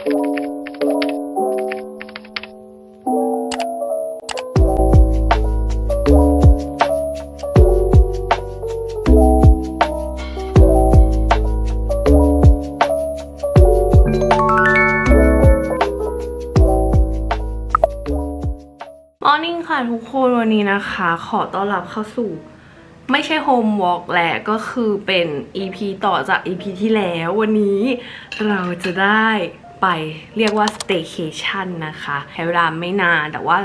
มอร์นิ่งค่ะทุกคนวันนี้นะคะ ขอต้อนรับเข้าสู่ ไม่ใช่โฮมวอล์กแหละก็คือเป็น EP ต่อจาก EP ที่แล้ววันนี้เราจะได้ ไปเรียกว่า staycation นะคะใช้เวลาไม่นาน แต่ว่า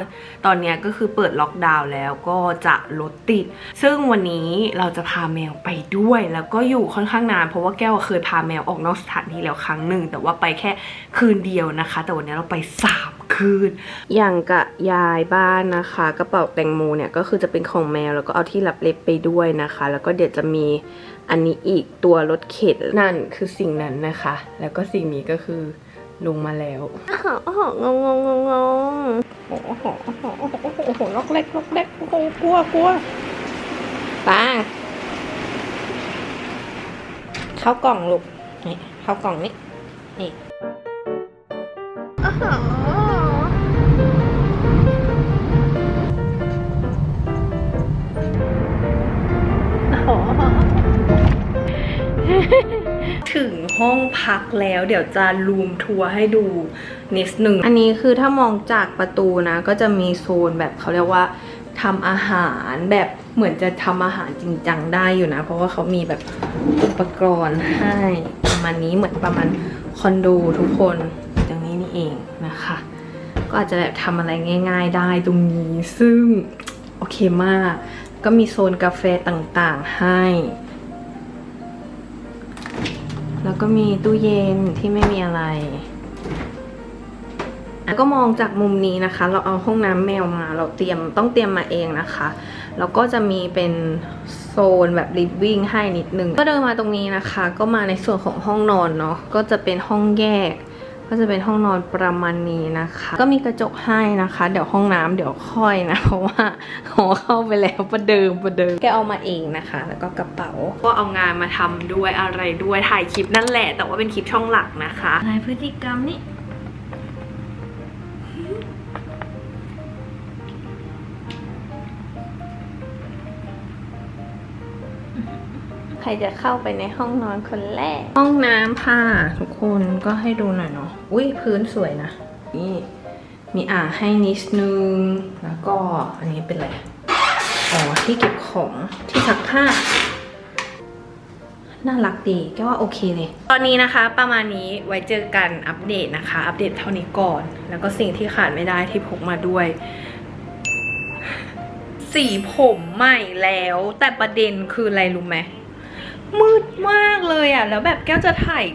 ตอนนี้ก็คือเปิดล็อกดาวน์แล้วก็จะรถติด ซึ่งวันนี้เราจะพาแมวไปด้วย แล้วก็อยู่ค่อนข้างนาน เพราะว่าแก้วเคยพาแมวออกนอกสถานที่แล้วครั้งหนึ่ง แต่ว่าไปแค่คืนเดียวนะคะ แต่วันนี้เราไปสามคืน อย่างกับยายบ้านนะคะ กระเป๋าแตงโมเนี่ยก็คือจะเป็นของแมวแล้วก็เอาที่รับเล็บไปด้วยนะคะ แล้วก็เดี๋ยวจะมีอันนี้อีกตัวรถเข็นนั่นคือสิ่งนั้นนะคะ แล้วก็สิ่งนี้ก็คือ ลงมาแล้วอ๋ออ๋องงงงงงโอ้โหโอ้โหโอ้โหโอ้โหล็อกเล็กล็อกเล็กโอ้โหกลัวกลัวไป้าเข้ากล่องลูกนี่เข้ากล่องนี่นี่อ๋อ ถึงห้องพักแล้ว เดี๋ยวจะรูมทัวร์ให้ดูนิดหนึ่ง อันนี้คือถ้ามองจากประตูนะ ก็จะมีโซนแบบเขาเรียกว่าทำอาหารแบบเหมือนจะทำอาหารจริงจังได้อยู่นะ เพราะว่าเขามีแบบอุปกรณ์ให้ประมาณนี้เหมือนประมาณคอนโดทุกคนตรงนี้นี่เองนะคะ ก็อาจจะแบบทำอะไรง่าย ๆ ได้ตรงนี้ซึ่งโอเคมาก ก็มีโซนกาแฟต่างๆให้ แล้วก็มีตู้เย็นที่ไม่มีอะไรแล้วก็มองจากมุมนี้นะคะ เราเอาห้องน้ำแมวมา เราเตรียมต้องเตรียมมาเองนะคะ แล้วก็จะมีเป็นโซนแบบลิฟวิ่งให้นิดนึง ก็เดินมาตรงนี้นะคะ ก็มาในส่วนของห้องนอนเนาะ ก็จะเป็นห้องแยก ก็จะเป็นห้องนอนประมาณนี้นะคะ ก็มีกระจกให้นะคะ เดี๋ยวห้องน้ำเดี๋ยวค่อยนะ เพราะว่าหัวเข้าไปแล้วประเดิมประเดิม แกเอามาเองนะคะ แล้วก็กระเป๋า ก็เอางานมาทำด้วยอะไรด้วยถ่ายคลิปนั่นแหละ แต่ว่าเป็นคลิปช่องหลักนะคะรายพฤติกรรมนี่ ครจะเข้าไปในห้องนอนคนแรก ห้องน้ำค่ะทุกคนก็ให้ดูหน่อยเนาะอุ้ยพื้นสวยนะ นี่มีอ่างให้นิดนึง แล้วก็อันนี้เป็นอะไรอ๋อที่เก็บของที่ซักผ้าน่ารักดีแกว่าโอเคเลย ตอนนี้นะคะประมาณนี้ไว้เจอกันอัปเดตนะคะ อัปเดตเท่านี้ก่อน แล้วก็สิ่งที่ขาดไม่ได้ที่พกมาด้วย สีผมใหม่แล้ว แต่ประเด็นคืออะไรรู้ไหม มืดมากเลยอะแล้วแบบแก้วจะถ่าย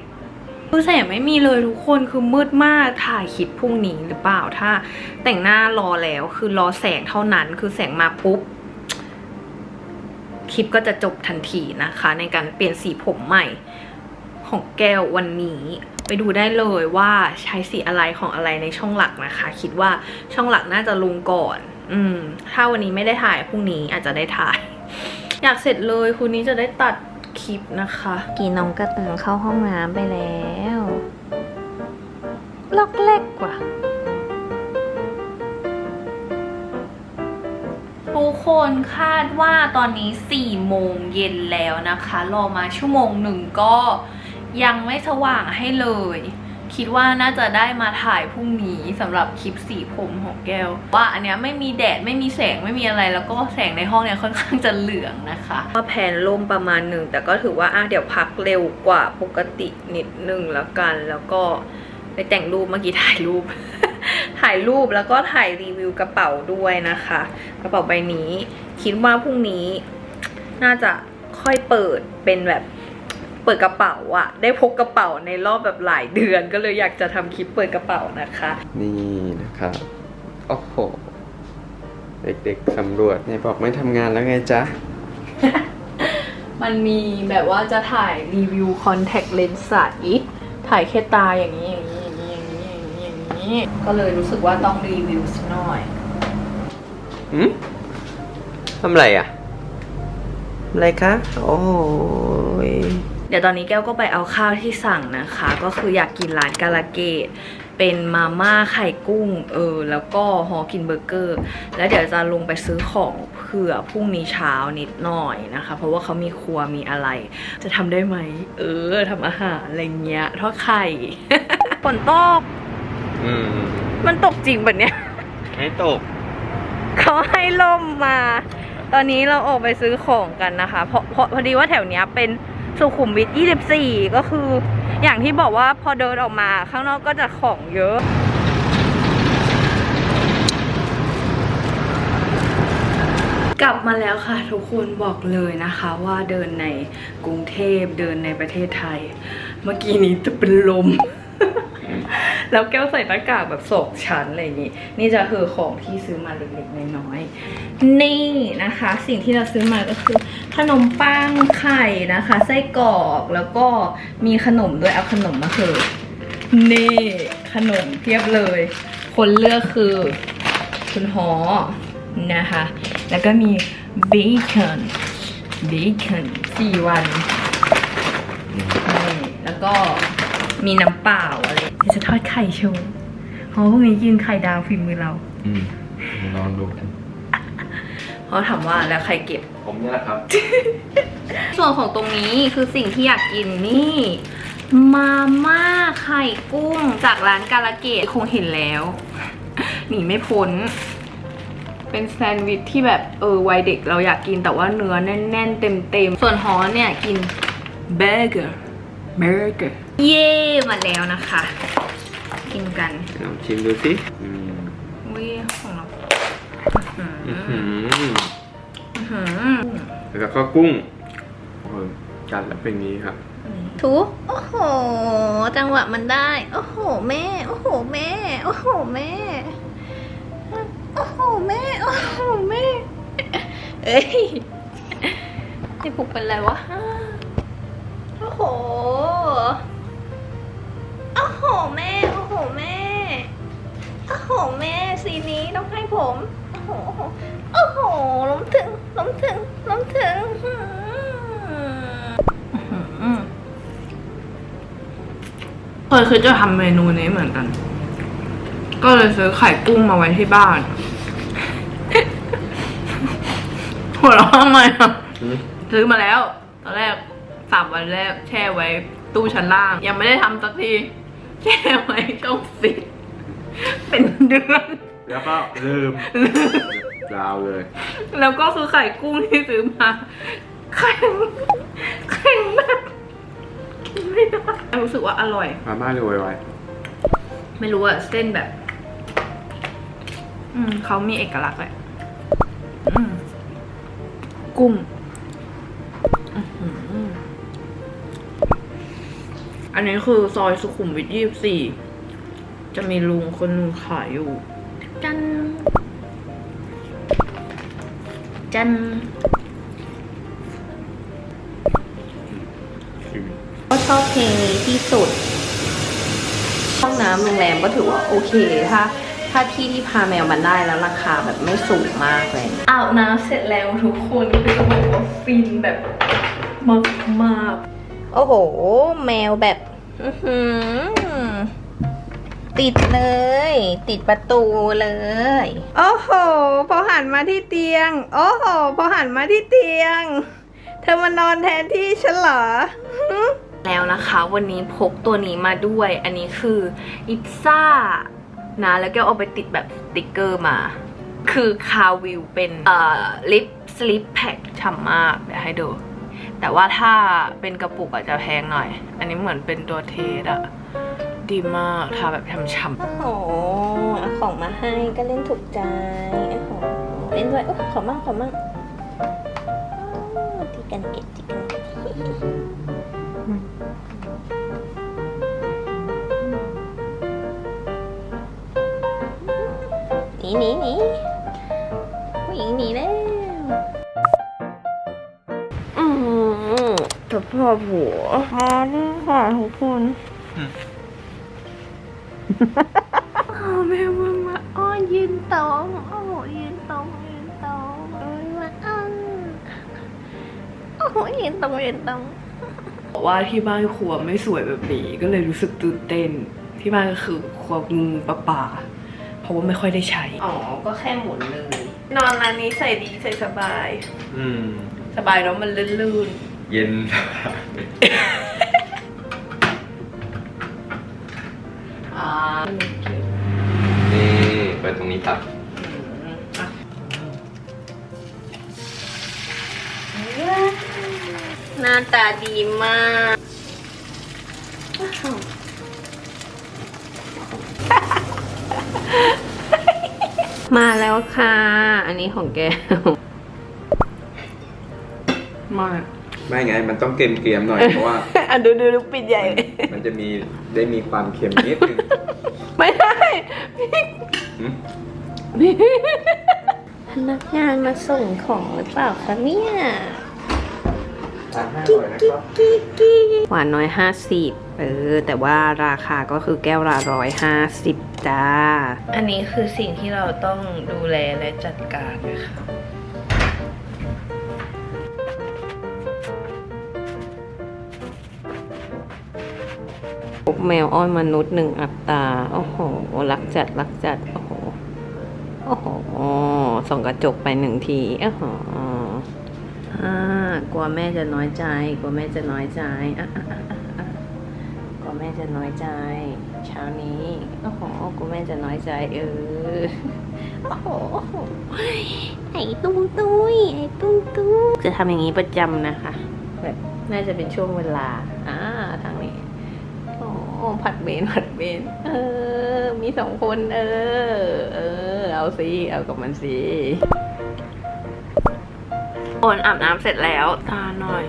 คือแสงไม่มีเลยทุกคนคือมืดมากถ่ายคลิปพรุ่งนี้หรือเปล่าถ้า แต่งหน้ารอแล้วคือรอแสงเท่านั้น คือแสงมาปุ๊บคลิปก็จะจบทันทีนะคะ ในการเปลี่ยนสีผมใหม่ของแก้ววันนี้ไปดูได้เลยว่าใช้สีอะไรของอะไรในช่องหลักนะคะ คิดว่าช่องหลักน่าจะลงก่อน อืม ถ้าวันนี้ไม่ได้ถ่ายพรุ่งนี้อาจจะได้ถ่าย อยากเสร็จเลยคืนนี้จะได้ตัด คลิปนะคะ กีน้องกระตือเข้าห้องน้ำไปแล้ว ล็อกเล็กกว่าทุกคนคาดว่าตอนนี้ 4 โมงเย็นแล้วนะคะ รอมาชั่วโมงหนึ่งก็ยังไม่สว่างให้เลย คิดว่าน่าจะได้มาถ่ายพรุ่งนี้สำหรับคลิปสีผมของแก้ว ว่าอันเนี้ยไม่มีแดดไม่มีแสงไม่มีอะไร แล้วก็แสงในห้องเนี่ยค่อนข้างจะเหลืองนะคะก็แผนลมประมาณหนึ่งแต่ก็ถือว่าอะเดี๋ยวพักเร็วกว่าปกตินิดนึงแล้วกัน แล้วก็ไปแต่งรูปเมื่อกี้ถ่ายรูป ถ่ายรูปแล้วก็ถ่ายรีวิวกระเป๋าด้วยนะคะ กระเป๋าใบนี้ คิดว่าพรุ่งนี้น่าจะค่อยเปิดเป็นแบบ เปิดกระเป๋าอะได้พกกระเป๋าในรอบแบบหลายเดือน ก็เลยอยากจะทำคลิปเปิดกระเป๋านะคะ นี่นะครับโอ้โหเด็กๆสำรวจเนี่ยบอกไม่ทำงานแล้วไงจ๊ะ มันมีแบบว่าจะถ่ายรีวิวคอนแทคเลนส์ใสถ่ายแค่ตาอย่างนี้อย่างนี้อย่างนี้อย่างนี้อย่างนี้อย่างนี้ ก็เลยรู้สึกว่าต้องรีวิวสักหน่อยหืมทำอะไรอะทำอะไรคะ โอ้ย เดี๋ยวตอนนี้แก้วก็ไปเอาข้าวที่สั่งนะคะ ก็คืออยากกินร้านกาลาเกตเป็นมาม่าไข่กุ้งเออแล้วก็ฮอกินเบอร์เกอร์ แล้วเดี๋ยวจะลงไปซื้อของเผื่อพรุ่งนี้เช้านิดหน่อยนะคะ เพราะว่าเขามีครัวมีอะไร จะทำได้ไหม เออทำอาหารอะไรเงี้ยทอดไข่ ฝนตก อืมมันตกจริงแบบเนี้ยให้ตกเขาให้ล่มมา ตอนนี้เราออกไปซื้อของกันนะคะ เพราะเพราะพอดีว่าแถวเนี้ยเป็น สุขุมวิท 24 ก็คือ อย่างที่บอกว่าพอเดินออกมาข้างนอกก็จะของเยอะ กลับมาแล้วค่ะ ทุกคนบอกเลยนะคะว่าเดินในกรุงเทพเดินในประเทศไทย เมื่อกี้นี้จะเป็นลม แล้วแก้วใส่หน้ากากแบบสองชั้นอะไรอย่างนี้นี่จะคือของที่ซื้อมาเล็กๆน้อยๆนี่นะคะ สิ่งที่เราซื้อมาก็คือ ขนมปังไข่นะคะไส้กรอกแล้วก็มีขนมด้วยเอาขนมมาคือนี่ขนมเพียบเลย คนเลือกคือคุณหอนะคะ แล้วก็มีเบคอนเบคอนสี่วันนี่แล้วก็ มีน้ำเปล่าอะไรเดี๋ยวจะทอดไข่โชว์เพราะพรุ่งนี้กินไข่ดาวฝีมือเรา อืมลองดูกันเพราะถามว่าแล้วใครเก็บ ผมเนี่ยแหละครับ ส่วนของตรงนี้คือสิ่งที่อยากกินนี่ มาม่าไข่กุ้งจากร้านกาลเกตคงเห็นแล้ว หนีไม่พ้น เป็นแซนด์วิชที่แบบเออวัยเด็กเราอยากกินแต่ว่าเนื้อแน่น ๆ เต็ม ๆ ส่วนฮอนเนี่ยกินเบอร์เกอร์เบอร์เกอร์ เย่มาแล้วนะคะ กินกันลองชิมดูสิอืมวิของเราอื้อหืออื้อหือแล้วก็กุ้งโอ้ยจัดแล้วเป็นงี้ครับทุโอ้โห จังหวะมันได้ โอ้โห แม่ โอ้โห แม่ โอ้โห แม่ โอ้โห แม่ โอ้โห แม่ เอ้ยไอ้ปุกเป็นไรวะ โอ้โห โอ้โหแม่สีนี้ต้องให้ผม โอ้โห โอ้โห ล้มถึง ล้มถึง ล้มถึงอื้อหือเคยคือจะทำเมนูนี้เหมือนกัน ก็เลยซื้อไข่กุ้งมาไว้ที่บ้าน หัวเราะทำไมอะอืมซื้อมาแล้ว ตอนแรกสามวันแรกแช่ไว้ตู้ชั้นล่าง ยังไม่ได้ทำสักที แช่ไว้ช่องฟิต เป็นเดือน แล้วก็ลืมยาวเลย แล้วก็คือไข่กุ้งที่ซื้อมาแข็งแข็งแบบกินไม่ได้รู้สึกว่าอร่อย มาม่าดูไวไม่รู้อะเส้นแบบ อืมเขามีเอกลักษณ์แหละอืมกุ้งอื้อหืออันนี้คือซอยสุขุมวิทยี่สิบสี่ จะมีลุงคนหนึงขายอยู่ จัน จันๆอืมก็ชอบเพลงนี้ที่สุด ห้องน้ำโรงแรมก็ถือว่าโอเคถ้าถ้าที่ที่พาแมวมันได้แล้วราคาแบบไม่สูงมากเลยอาบน้ำเสร็จแล้วทุกคนคือจะบอกว่าฟินแบบมากมากโอ้โห แมวแบบ อื้อหือ ติดเลย ติดประตูเลย โอ้โห พอหันมาที่เตียง โอ้โห พอหันมาที่เตียง เธอมานอนแทนที่ฉันเหรอแล้วนะคะ วันนี้พกตัวนี้มาด้วย อันนี้คืออิปซ่านะแล้วก็เอาไปติดแบบสติกเกอร์มา คือคาวิวเป็นเอ่อลิปสลิปแพ็คฉ่ำมากเดี๋ยวให้ดู แต่ว่าถ้าเป็นกระปุกอาจจะแพงหน่อย อันนี้เหมือนเป็นตัวเทสอะ ดีมากทาแบบฉ่ำๆโอ้โหเอาของมาให้ก็เล่นถูกใจโอ้โหเล่นด้วยโอ้ขอมากขอมากอ้าวที่กันเก็บที่กันเก็บหนีหนีหนีผู้หญิงหนีแล้วอืมแต่พ่อผัวอ๋อนี่ค่ะทุกคนอ้าวแม่มึงมาอ้อนยืนตรงโอ้โหยืนตรงยืนตรงเอ้ยมาอ้อนโอ้โหยืนตรงยืนตรงบอกว่าที่บ้านครัวไม่สวยแบบนี้ ก็เลยรู้สึกตื่นเต้น ที่บ้านก็คือครัวงูปลาป่าเพราะว่าไม่ค่อยได้ใช้ อ๋อ ก็แค่หมุนเลย นอนร้านนี้ใส่ดีใส่สบาย อืม สบายเนาะมันลื่นเย็นๆอ่า นี่เปิดตรงนี้ครับอะหน้าตาดีมาก มาแล้วค่ะ อันนี้ของแก มาก ไม่ไง มันต้องเกรียมๆหน่อยเพราะว่า อะดูดูดูปิดใหญ่เลยมันจะมีได้มีความเค็มนิดนึงไม่ได้หืมพนักงานมาส่งของหรือเปล่าคะเนี่ยทานให้อร่อยนะครับหวานน้อยห้าสิบเออ แต่ว่าราคาก็คือแก้วละร้อยห้าสิบจ้า อันนี้คือสิ่งที่เราต้องดูแลและจัดการนะคะ แมวอ้อนมนุษย์หนึ่งอัตราโอ้โหรักจัดรักจัดโอ้โหโอ้โหส่องกระจกไปหนึ่งทีโอ้โหอ่ากลัวแม่จะน้อยใจ กลัวแม่จะน้อยใจกลัวแม่จะน้อยใจ เช้านี้โอ้โหกลัวแม่จะน้อยใจ เออโอ้โหไอ้ตุ้มตุ้ยไอ้ตุ้มตุ้ยจะทำอย่างนี้ประจำนะคะแบบน่าจะเป็นช่วงเวลา ผัดเบนผัดเบนเออ มีสองคน เออ เออ เอาสิ เอากับมันสิโอนอาบน้ำเสร็จแล้ว ตาหน่อย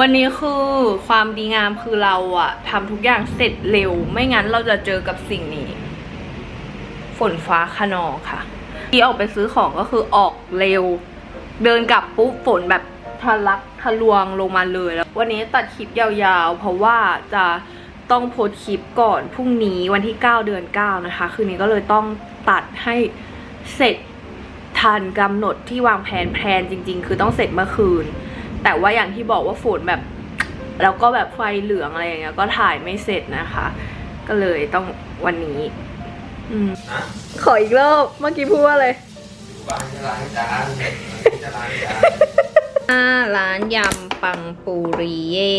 วันนี้คือความดีงามคือเราอะทำทุกอย่างเสร็จเร็ว ไม่งั้นเราจะเจอกับสิ่งนี้ ฝนฟ้าขนองค่ะ ที่ออกไปซื้อของก็คือออกเร็ว เดินกลับปุ๊บฝนแบบ ทะลักทะลวงลงมาเลยแล้ววันนี้ตัดคลิปยาวๆ เพราะว่าจะต้องโพสคลิปก่อนพรุ่งนี้วันที่ 9 เดือน 9 นะคะ คืนนี้ก็เลยต้องตัดให้เสร็จทันกำหนดที่วางแผนแพลนจริง ๆ คือต้องเสร็จเมื่อคืน แต่ว่าอย่างที่บอกว่าฝนแบบ แล้วก็แบบไฟเหลืองอะไรอย่างเงี้ยก็ถ่ายไม่เสร็จนะคะ ก็เลยต้องวันนี้อืขออีกรอบเมื่อกี้พูดว่าอะไรบ้านจะล้างจานจะล้างจาน อ่าร้านยำปังปูริเย่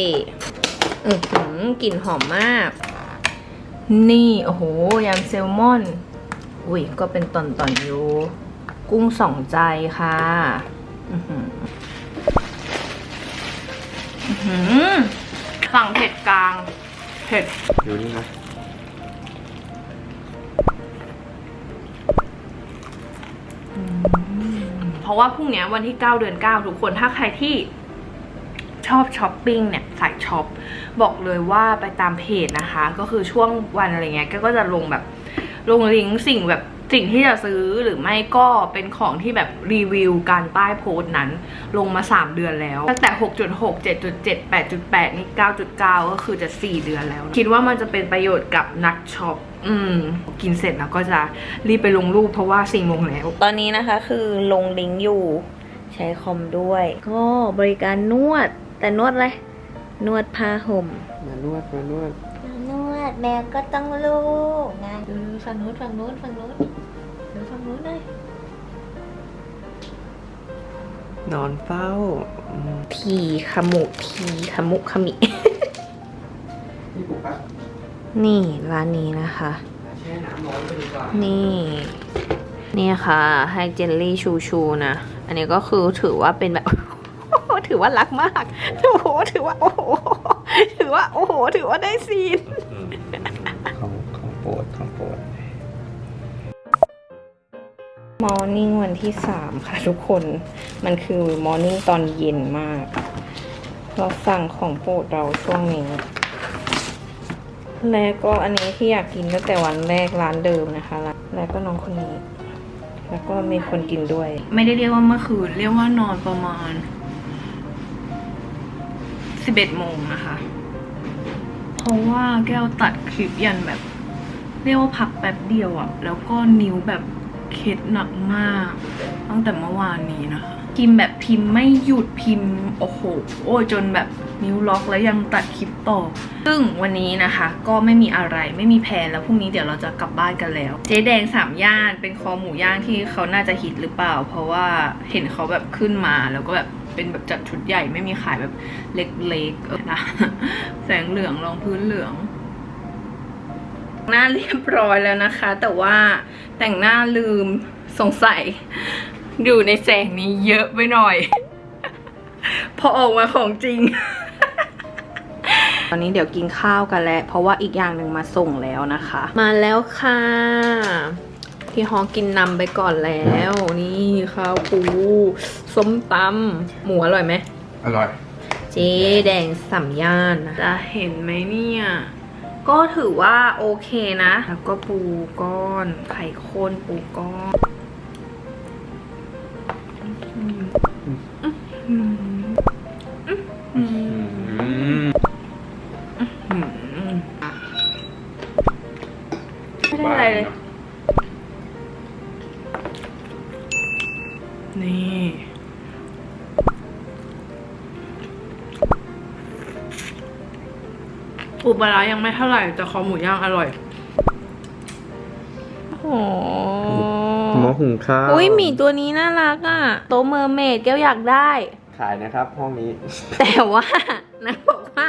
อือหือกลิ่นหอมมาก นี่ โอ้โห ยำแซลมอน อุ้ย ก็เป็นตอนตอนอยู่ กุ้งสองใจค่ะ อือหืออื้อหือสั่งเผ็ดกลาง เผ็ดดูนี่นะ ราะว่าพรุ่งนี้วันที่ 9 เดือน 9 ทุกคนถ้าใครที่ชอบช้อปปิ้งเนี่ยสายช็อปบอกเลยว่าไปตามเพจนะคะ ก็คือช่วงวันอะไรเงี้ยก็จะลงแบบลงลิงก์สิ่งแบบสิ่งที่จะซื้อหรือไม่ก็เป็นของที่แบบรีวิวการใต้โพสต์นั้น ลงมา 3 เดือนแล้ว ตั้งแต่ 6.6 7.7 8.8 นี่ 9.9 ก็คือจะ 4 เดือนแล้ว คิดว่ามันจะเป็นประโยชน์กับนักช็อป อืม กินเสร็จแล้วก็จะรีบไปลงรูปเพราะว่าสิ่งลงแล้ว ตอนนี้นะคะคือลงลิงก์อยู่ ใช้คอมด้วย ก็บริการนวด แต่นวดอะไร นวดผ้าห่ม มานวดมานวดนวดแมวก็ต้องลูกไงดูฝั่งนู้นฝั่งนู้นฝั่งนู้นดูฝั่งนู้นเลยนอนเฝ้าอืมทีขมุทีขมุขมินี่ปุ๊บปั๊บ นี่ร้านนี้นะคะแช่น้ำร้อนไปดีกว่านี่ นี่ค่ะ ให้เจลลี่ชูชูนะ อันนี้ก็คือถือว่าเป็นแบบ ถือว่ารักมาก โอ้โห ถือว่า โอ้โห ถือว่า โอ้โห ถือว่าได้ซีน ของของโปรดของโปรดมอร์นิ่งวันที่สามค่ะทุกคน มันคือมอร์นิ่งตอนเย็นมาก เราสั่งของโปรดเราช่วงนี้ แล้วก็อันนี้ที่อยากกินตั้งแต่วันแรกร้านเดิมนะคะ แล้วก็น้องคนนี้ แล้วก็มีคนกินด้วย ไม่ได้เรียกว่าเมื่อคืน เรียกว่านอนประมาณ11โมงนะคะ เพราะว่าแก้วตัดคลิปยันแบบ เรียกว่าพักแป๊บเดียวอะแล้วก็นิ้วแบบเคล็ดหนักมาก ตั้งแต่เมื่อวานนี้นะคะ พิมพ์แบบพิมพ์ไม่หยุดพิมพ์โอ้โหโอ้ยจนแบบนิ้วล็อกแล้วยังตัดคลิปต่อ ซึ่งวันนี้นะคะก็ไม่มีอะไรไม่มีแผนแล้วพรุ่งนี้เดี๋ยวเราจะกลับบ้านกันแล้ว เจ๊แดงสามย่านเป็นคอหมูย่างที่เขาน่าจะฮิตหรือเปล่า เพราะว่าเห็นเขาแบบขึ้นมาแล้วก็แบบเป็นแบบจัดชุดใหญ่ไม่มีขายแบบเล็กๆนะแสงเหลืองรองพื้นเหลืองหน้าเรียบร้อยแล้วนะคะ แต่ว่าแต่งหน้าลืมสงสัย อยู่ในแสงนี้เยอะไปหน่อย พอออกมาของจริง ตอนนี้เดี๋ยวกินข้าวกันแล้ว เพราะว่าอีกอย่างหนึ่งมาส่งแล้วนะคะ มาแล้วค่ะ พี่ฮอกินนำไปก่อนแล้ว นี่ข้าวปูส้มตำหมูอร่อยไหมอร่อย เจ๊แดงสัมย่านนะจะเห็นไหมเนี่ย ก็ถือว่าโอเคนะ แล้วก็ปูก้อน ไข่ข้นปูก้อน ไม่ได้อะไรเลย นี่ ปูปลาร้ายังไม่เท่าไหร่ แต่คอหมูย่างอร่อย โอ้หม้อหุงข้าว อุ้ยหมีตัวนี้น่ารักอะ โตวเมอร์เมดแก้วอยากได้ ขายนะครับห้องนี้ แต่ว่านางบอกว่า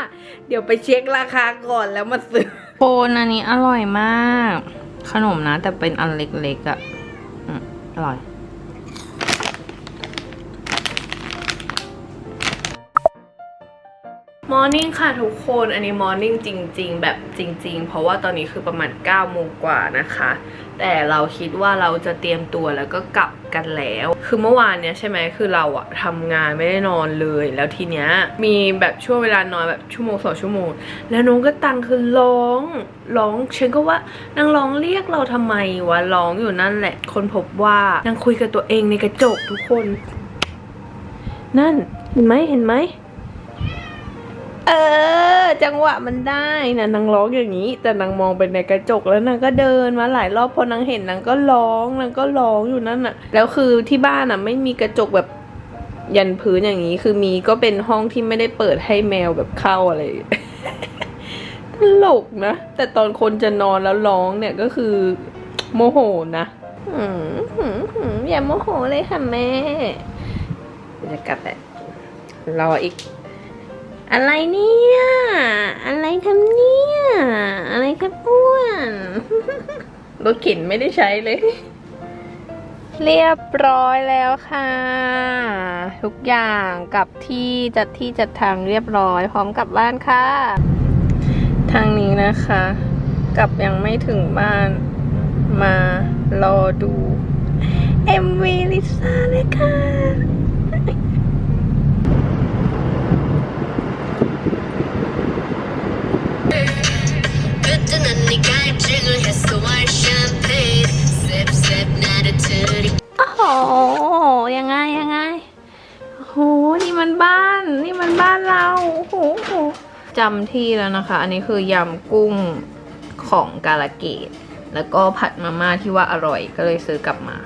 เดี๋ยวไปเช็คราคาก่อนแล้วมาซื้อโคนอันนี้อร่อยมาก ขนมนะ แต่เป็นอันเล็กๆอะ่ะอืมอร่อย มอร์นิ่งค่ะทุกคนอันนี้มอร์นิ่งจริง ๆ แบบจริง ๆ เพราะว่าตอนนี้คือประมาณ9โมงกว่านะคะ แต่เราคิดว่าเราจะเตรียมตัวแล้วก็กลับกันแล้ว คือเมื่อวานเนี้ยใช่ไหมคือเราอะทำงานไม่ได้นอนเลย แล้วทีเนี้ยมีแบบช่วงเวลานอนแบบชั่วโมงสองชั่วโมง แล้วน้องก็ตังคือร้องร้องฉันก็ว่านางร้องเรียกเราทำไมวะร้องอยู่นั่นแหละ คนพบว่านางคุยกับตัวเองในกระจกทุกคน นั่นเห็นไหมเห็นไหม เออ จังหวะมันได้นะนางร้องอย่างนี้ แต่นางมองไปในกระจกแล้วนางก็เดินมาหลายรอบพอนางเห็นนางก็ร้องนางก็ร้องอยู่นั่นน่ะ แล้วคือที่บ้านอะไม่มีกระจกแบบยันพื้นอย่างนี้ คือมีก็เป็นห้องที่ไม่ได้เปิดให้แมวแบบเข้าอะไรตลกนะแต่ตอนคนจะนอนแล้วร้องเนี่ยก็คือ โมโหนะอย่าโมโหเลยค่ะแม่จะกลับแต่รออีก อะไรเนี่ย อะไรครับเนี่ย อะไรครับอ้วนรถเข็นไม่ได้ใช้เลย เรียบร้อยแล้วค่ะ ทุกอย่างกลับที่จัดที่จัดทางเรียบร้อย พร้อมกลับบ้านค่ะ ทางนี้นะคะกลับยังไม่ถึงบ้านมารอดู MV ลิซ่าเลยค่ะ จำที่แล้วนะคะ อันนี้คือยำกุ้งของกาลเกต แล้วก็ผัดมาม่าที่ว่าอร่อยก็เลยซื้อกลับมา